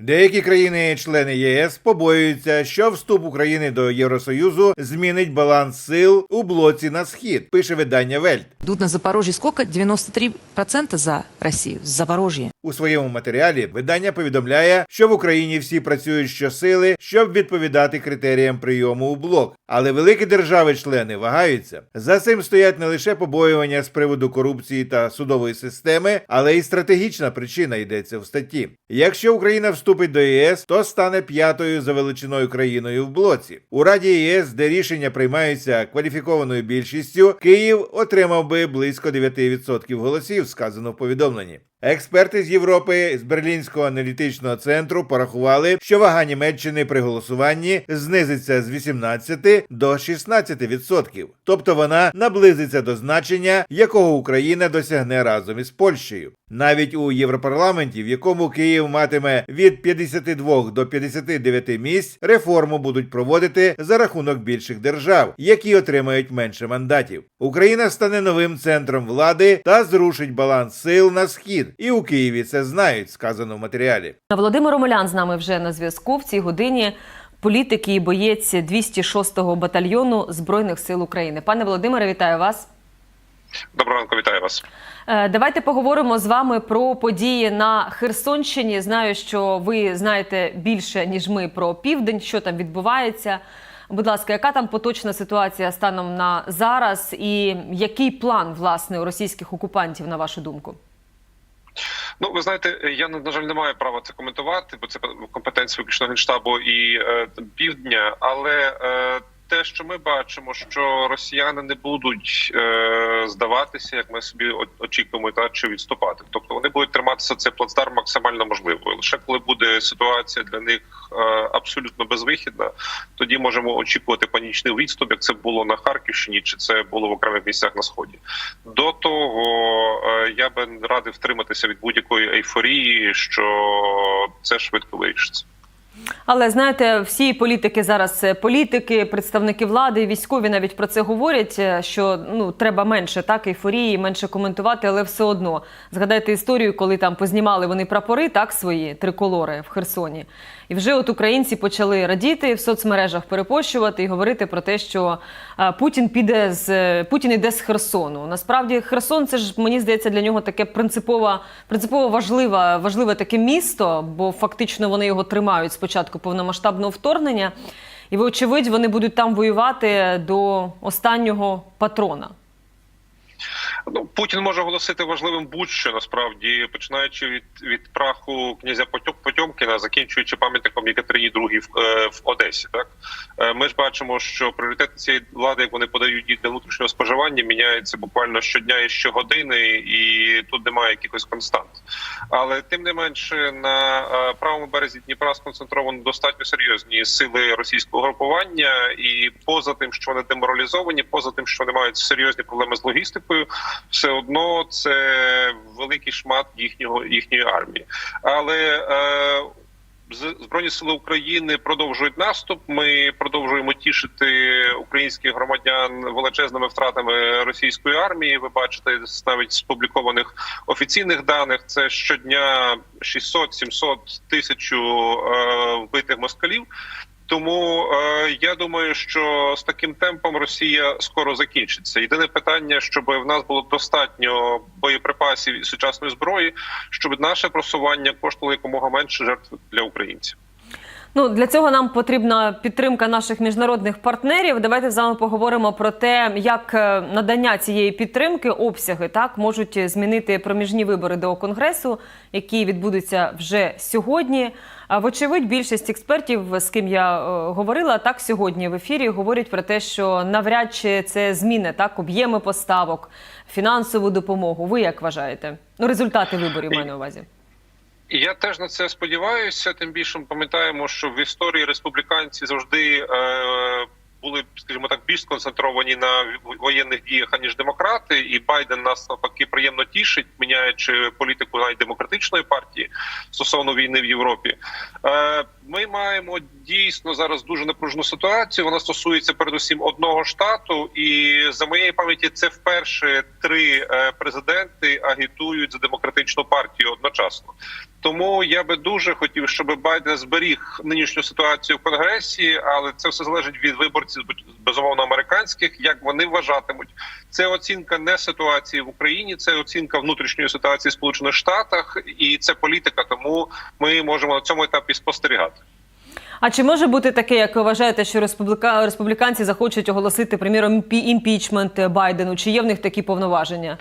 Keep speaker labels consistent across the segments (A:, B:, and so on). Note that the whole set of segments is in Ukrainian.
A: Деякі країни-члени єС побоюються, що вступ України до Євросоюзу змінить баланс сил у блоці на схід. Пише видання Вельт.
B: Тут на Запорожье сколько? 93% за Россию, за Запорожье.
A: У своєму матеріалі видання повідомляє, що в Україні всі працюють щосили, щоб відповідати критеріям прийому у блок. Але великі держави-члени вагаються. За цим стоять не лише побоювання з приводу корупції та судової системи, але й стратегічна причина йдеться в статті. Якщо Україна вступить до ЄС, то стане п'ятою за величиною країною в блоці. У Раді ЄС, де рішення приймаються кваліфікованою більшістю, Київ отримав би близько 9% голосів, сказано в повідомленні. Експерти з Європи з Берлінського аналітичного центру порахували, що вага Німеччини при голосуванні знизиться з 18 до 16%. Тобто вона наблизиться до значення, якого Україна досягне разом із Польщею. Навіть у Європарламенті, в якому Київ матиме від 52 до 59 місць, реформу будуть проводити за рахунок більших держав, які отримають менше мандатів. Україна стане новим центром влади та зрушить баланс сил на схід. І у Києві це знають, сказано в матеріалі.
C: Володимир Омелян з нами вже на зв'язку в цій годині. Політик і боєць 206-го батальйону збройних сил України. Пане Володимире, вітаю вас.
D: Доброго ранку, вітаю вас.
C: Е, Давайте поговоримо з вами про події на Херсонщині. Знаю, що ви знаєте більше ніж ми про південь, що там відбувається. Будь ласка, яка там поточна ситуація станом на зараз, і який план власне у російських окупантів, на вашу думку?
D: Ну, ви знаєте, я на жаль не маю права це коментувати, бо це компетенція виключно генштабу і е, півдня. Але е, те, що ми бачимо, що росіяни не будуть е, здаватися, як ми собі очікуємо, та чи відступати. Тобто вони будуть триматися цей плацдарм максимально можливо. Лише коли буде ситуація для них абсолютно безвихідна, тоді можемо очікувати панічний відступ, як це було на Харківщині, чи це було в окремих місцях на сході. До того е, я би радив втриматися від будь-якої ейфорії, що це швидко вирішиться.
C: Але знаєте, всі політики зараз політики, представники влади, військові навіть про це говорять. е, Що ну треба менше так ейфорії, менше коментувати, але все одно згадайте історію, коли там познімали вони прапори, так свої триколори в Херсоні. І вже от українці почали радіти в соцмережах, перепощувати і говорити про те, що е, Путін піде з е, Путін іде з Херсону. Насправді Херсон це ж мені здається для нього таке принципово, принципово важливе, важливе таке місто, бо фактично вони його тримають з початку повномасштабного вторгнення. І вочевидь, вони будуть там воювати до останнього патрона.
D: Ну, Путін може оголосити важливим будь-що насправді, починаючи від від праху князя Потьом- Потьомкіна, закінчуючи пам'ятником Єкатерині II в, е, в Одесі. Так Е, ми ж бачимо, що пріоритети цієї влади, як вони подають її для внутрішнього споживання, міняються буквально щодня і щогодини, і тут немає якихось констант. Але тим не менше на е, правому березі Дніпра сконцентровано достатньо серйозні сили російського групування, і поза тим, що вони деморалізовані, поза тим, що вони мають серйозні проблеми з логістикою, все одно це великий шмат їхнього їхньої армії. Але е, Збройні сили України продовжують наступ. Ми продовжуємо тішити українських громадян величезними втратами російської армії. Ви бачите, навіть з публікованих офіційних даних це щодня 600-700 тисячу е, вбитих москалів. Тому е, я думаю, що з таким темпом Росія скоро закінчиться. Єдине питання, щоб в нас було достатньо боєприпасів і сучасної зброї, щоб наше просування коштувало якомога менше жертв для українців.
C: Ну для цього нам потрібна підтримка наших міжнародних партнерів. Давайте з вами поговоримо про те, як е, надання цієї підтримки, обсяги так можуть змінити проміжні вибори до конгресу, які відбудуться вже сьогодні. Вочевидь, більшість експертів, з ким я е, говорила, так сьогодні в ефірі говорять про те, що навряд чи це зміни так об'єми поставок, фінансову допомогу. Ви як вважаєте? Ну результати виборів маю на увазі.
D: Я теж на це сподіваюся. Тим більше ми пам'ятаємо, що в історії республіканці завжди е, були, скажімо так, більш сконцентровані на воєнних діях аніж демократи, і Байден нас навпаки приємно тішить, міняючи політику навіть демократичної партії стосовно війни в Європі. Е, Ми маємо дійсно зараз дуже напружену ситуацію. Вона стосується передусім одного штату, і за моєї пам'яті це вперше три е, президенти агітують за демократичну партію одночасно. Тому я би дуже хотів, щоб Байден зберіг нинішню ситуацію в конгресі, але це все залежить від виборців, безумовно американських. Як вони вважатимуть, це оцінка не ситуації в Україні, це оцінка внутрішньої ситуації в Сполучених Штатах, і це політика. Тому ми можемо на цьому етапі спостерігати.
C: А чи може бути таке, як ви вважаєте, що республіка... республіканці захочуть оголосити, приміром, імпі- імпічмент Байдену? Чи є в них такі повноваження?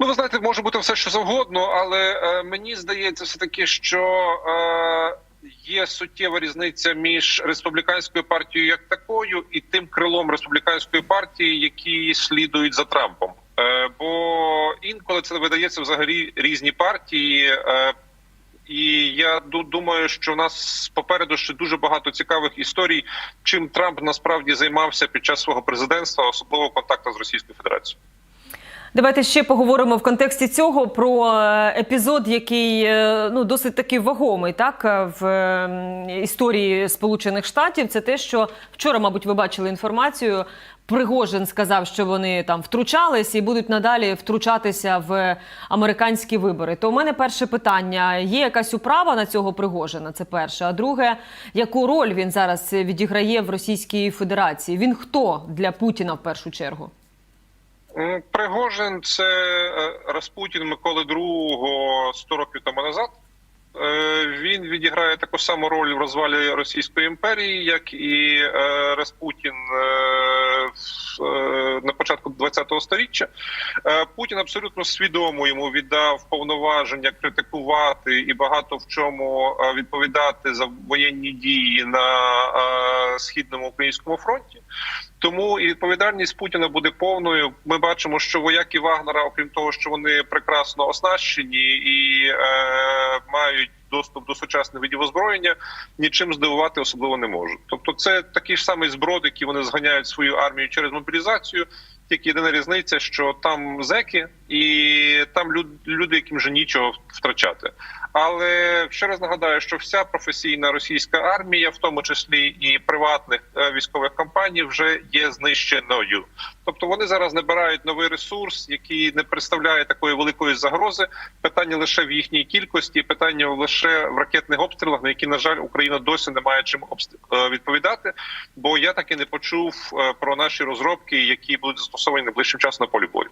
D: Ну, ви знаєте, може бути все, що завгодно, але е, мені здається, все таки, що е, є суттєва різниця між республіканською партією як такою і тим крилом республіканської партії, які слідують за Трампом. Е, бо інколи це видається взагалі різні партії. Е, і я ду- думаю, що в нас попереду ще дуже багато цікавих історій, чим Трамп насправді займався під час свого президентства, особливо в з Російською Федерацією.
C: Давайте ще поговоримо в контексті цього про е, епізод, який е, ну досить таки вагомий, так е, в історії Сполучених Штатів. Це те, що вчора, мабуть, ви бачили інформацію. Пригожин сказав, що вони там втручались і будуть надалі втручатися в американські вибори. То у мене перше питання: є якась управа на цього Пригожина? Це перше. А друге, яку роль він зараз відіграє в Російській Федерації? Він хто для Путіна в першу чергу?
D: Пригожин це е, Распутін Миколи II 100 років тому назад. Е, Він відіграє таку саму роль в розвалі Російської імперії, як і е, Распутін на початку ХХ століття. Путін абсолютно свідомо йому віддав повноваження критикувати і багато в чому відповідати за воєнні дії на східному українському фронті. Тому і відповідальність Путіна буде повною. Ми бачимо, що вояки Вагнера, окрім того, що вони прекрасно оснащені і е, мають доступ до сучасних видів озброєння, нічим здивувати особливо не можуть. Тобто, це такий ж самий зброд, який вони зганяють свою армію через мобілізацію. Тільки єдина різниця, що там зеки, і там люд, люди, яким вже нічого втрачати. Але ще раз нагадаю, що вся професійна російська армія, в тому числі і приватних е, військових компаній, вже є знищеною. Тобто вони зараз набирають новий ресурс, який не представляє такої великої загрози. Питання лише в їхній кількості, питання лише в ракетних обстрілах, на які на жаль Україна досі не має чим е, відповідати. Бо я так і не почув е, про наші розробки, які будуть застосовані найближчим часом на полі бою.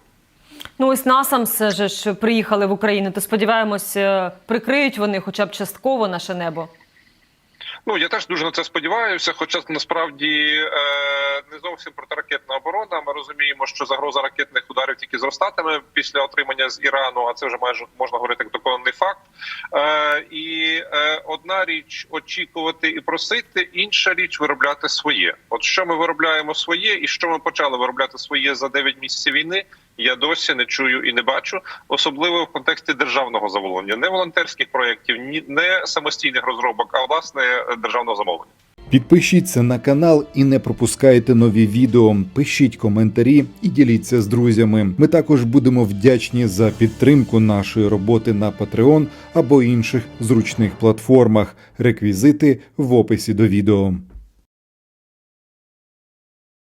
C: Ну ось насамс же ж приїхали в Україну. То сподіваємось, е, прикриють вони хоча б частково наше небо.
D: Ну я теж дуже на це сподіваюся. Хоча насправді е, не зовсім протиракетна оборона. Ми розуміємо, що загроза ракетних ударів тільки зростатиме після отримання з Ірану, а це вже майже можна говорити як доконаний факт. Е, і е, одна річ очікувати і просити, інша річ виробляти своє. От що ми виробляємо своє, і що ми почали виробляти своє за 9 місяців війни. Я досі не чую і не бачу, особливо в контексті державного замовлення, не волонтерських проєктів, не самостійних розробок, а власне державного замовлення.
E: Підпишіться на канал і не пропускайте нові відео. Пишіть коментарі і діліться з друзями. Ми також будемо вдячні за підтримку нашої роботи на Patreon або інших зручних платформах. Реквізити в описі до відео.